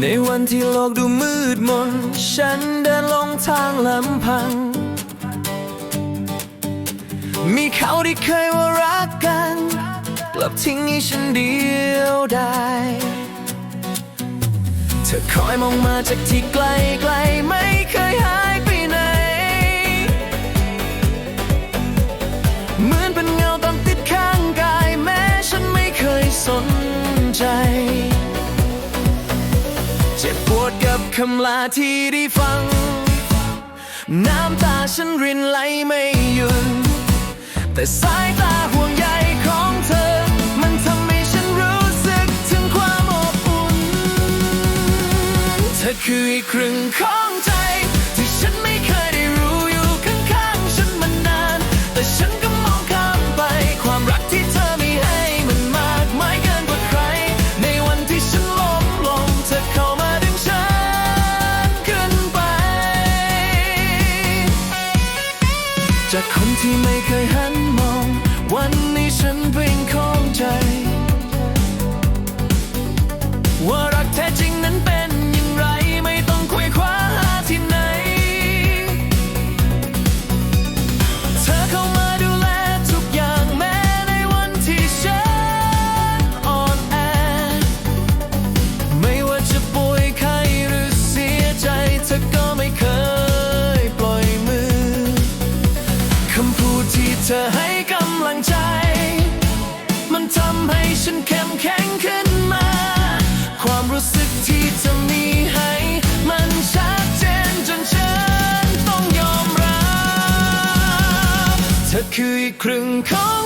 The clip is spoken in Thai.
ในวันที่โลกดูมืดมน ฉันเดินลงทางลำพัง มีเขาที่เคยว่ารักกัน กลับทิ้งให้ฉันเดียวดายเธอคอยมองมาจากที่ไกลไกลไม่เคยหา จ็บปวดกับคำลาที่ได้ฟัง น้ำตาฉันรินไหลไม่หยุดแต่สายตาห่วงใยของเธอ มันทำให้ฉันรู้สึกถึงความอบอุ่น เธอคืออีกครึ่งของ 你ม่เค ครึ่งของ